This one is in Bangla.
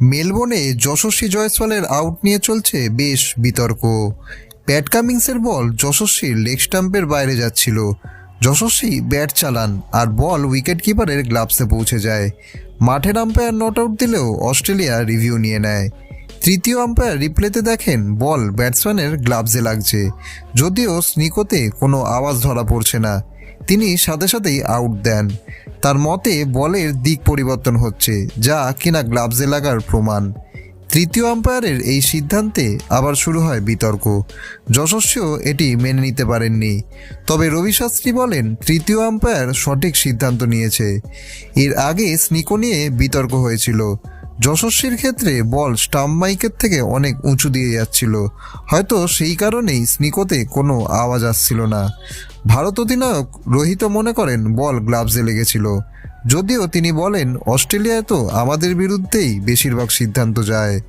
মেলবোর্নে যশস্বী জয়সওয়ালের আউট নিয়ে চলছে বেশ বিতর্ক। প্যাট কামিংসের বল যশস্বীর লেগ স্টাম্পের বাইরে যাচ্ছিল। যশস্বী ব্যাট চালান আর বল উইকেট কিপারের গ্লাভসে পৌঁছে যায়। মাঠের আম্পায়ার নট আউট দিলেও অস্ট্রেলিয়া রিভিউ নিয়ে নেয়। তৃতীয় আম্পায়ার রিপ্লেতে দেখেন বল ব্যাটসম্যানের গ্লাভসে লাগছে। যদিও স্নিকোতে কোনো আওয়াজ ধরা পড়ছে না। তিনি সাথে সাথেই আউট দেন। তার মতে বলের দিক পরিবর্তন হচ্ছে, যা কিনা গ্লাভসে লাগার প্রমাণ। তৃতীয় আম্পায়ারের এই সিদ্ধান্তে আবার শুরু হয় বিতর্ক। যশস্বীও এটি মেনে নিতে পারেননি। তবে রবি শাস্ত্রী বলেন, তৃতীয় আম্পায়ার সঠিক সিদ্ধান্ত নিয়েছে। এর আগে স্নিকো নিয়ে বিতর্ক হয়েছিল। যশস্বীর ক্ষেত্রে বল স্টাম্প মাইকের থেকে অনেক উঁচু দিয়ে যাচ্ছিল। হয়তো সেই কারণেই স্নিকোতে কোনো আওয়াজ আসছিল না। ভারত অধিনায়ক রোহিত মনে করেন বল গ্লাভসে লেগেছিল। যদিও তিনি বলেন, অস্ট্রেলিয়ায় তো আমাদের বিরুদ্ধেই বেশিরভাগ সিদ্ধান্ত যায়।